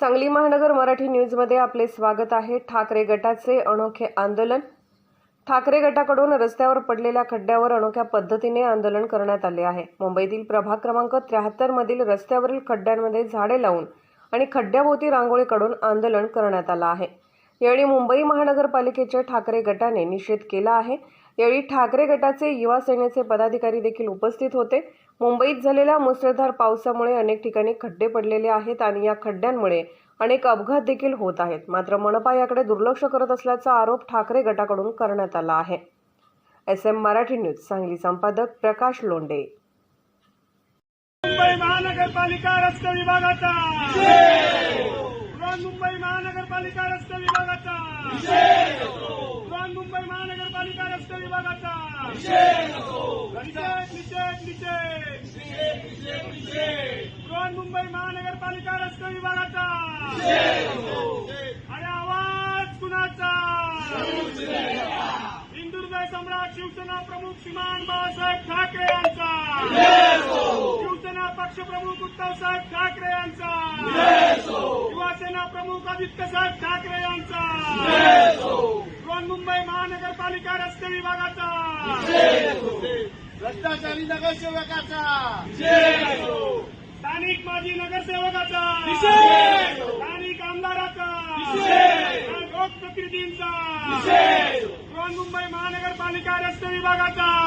सांगली महानगर मराठी न्यूजमध्ये आपले स्वागत आहे. ठाकरे गटाचे अनोखे आंदोलन. ठाकरे गटाकडून रस्त्यावर पडलेल्या खड्ड्यावर अनोख्या पद्धतीने आंदोलन करण्यात आले आहे. मुंबईतील प्रभाग क्रमांक त्र्याहत्तर मधील रस्त्यावरील खड्ड्यांमध्ये झाडे लावून आणि खड्ड्याभोवती रांगोळी काढून आंदोलन करण्यात आलं आहे. यावेळी मुंबई महानगरपालिकेच्या ठाकरे गटाने निषेध केला आहे. यावेळी ठाकरे गटाचे युवा सेनेचे पदाधिकारी देखील उपस्थित होते. मुंबईत झालेल्या मुसळधार पावसामुळे अनेक ठिकाणी खड्डे पडलेले आहेत आणि या खड्ड्यांमुळे अनेक अपघात देखील होत आहेत. मात्र मनपा याकडे दुर्लक्ष करत असल्याचा आरोप ठाकरे गटाकडून करण्यात आला आहे. S M Marathi news Sangli संपादक प्रकाश लोंडे मुंबई महानगरपालिका रस्ते विभागाचा. बृहन्मुंबई महानगरपालिका रस्ते विभागाचा. बृहन्मुंबई महानगरपालिका रस्ते विभागाचा निषेध बृहन्मुंबई महानगरपालिका रस्ते विभागाचा? आणि आवाज कुणाचा? हिंदुहृदय सम्राट शिवसेना प्रमुख श्रीमान बाळासाहेब ठाकरे यांचा. शिवसेना पक्षप्रमुख उद्धवसाहेब ठाकरे यांचा. युवासेना प्रमुख आदित्यसाहेब ठाकरे यांचा. महानगरपालिका रस्ते विभागाचा. भ्रष्टाचारी नगरसेवकाचा. स्थानिक माजी नगरसेवकाचा. स्थानिक आमदाराचा. लोकप्रतिनिधींचा. बृहन्मुंबई महानगरपालिका रस्ते विभागाचा.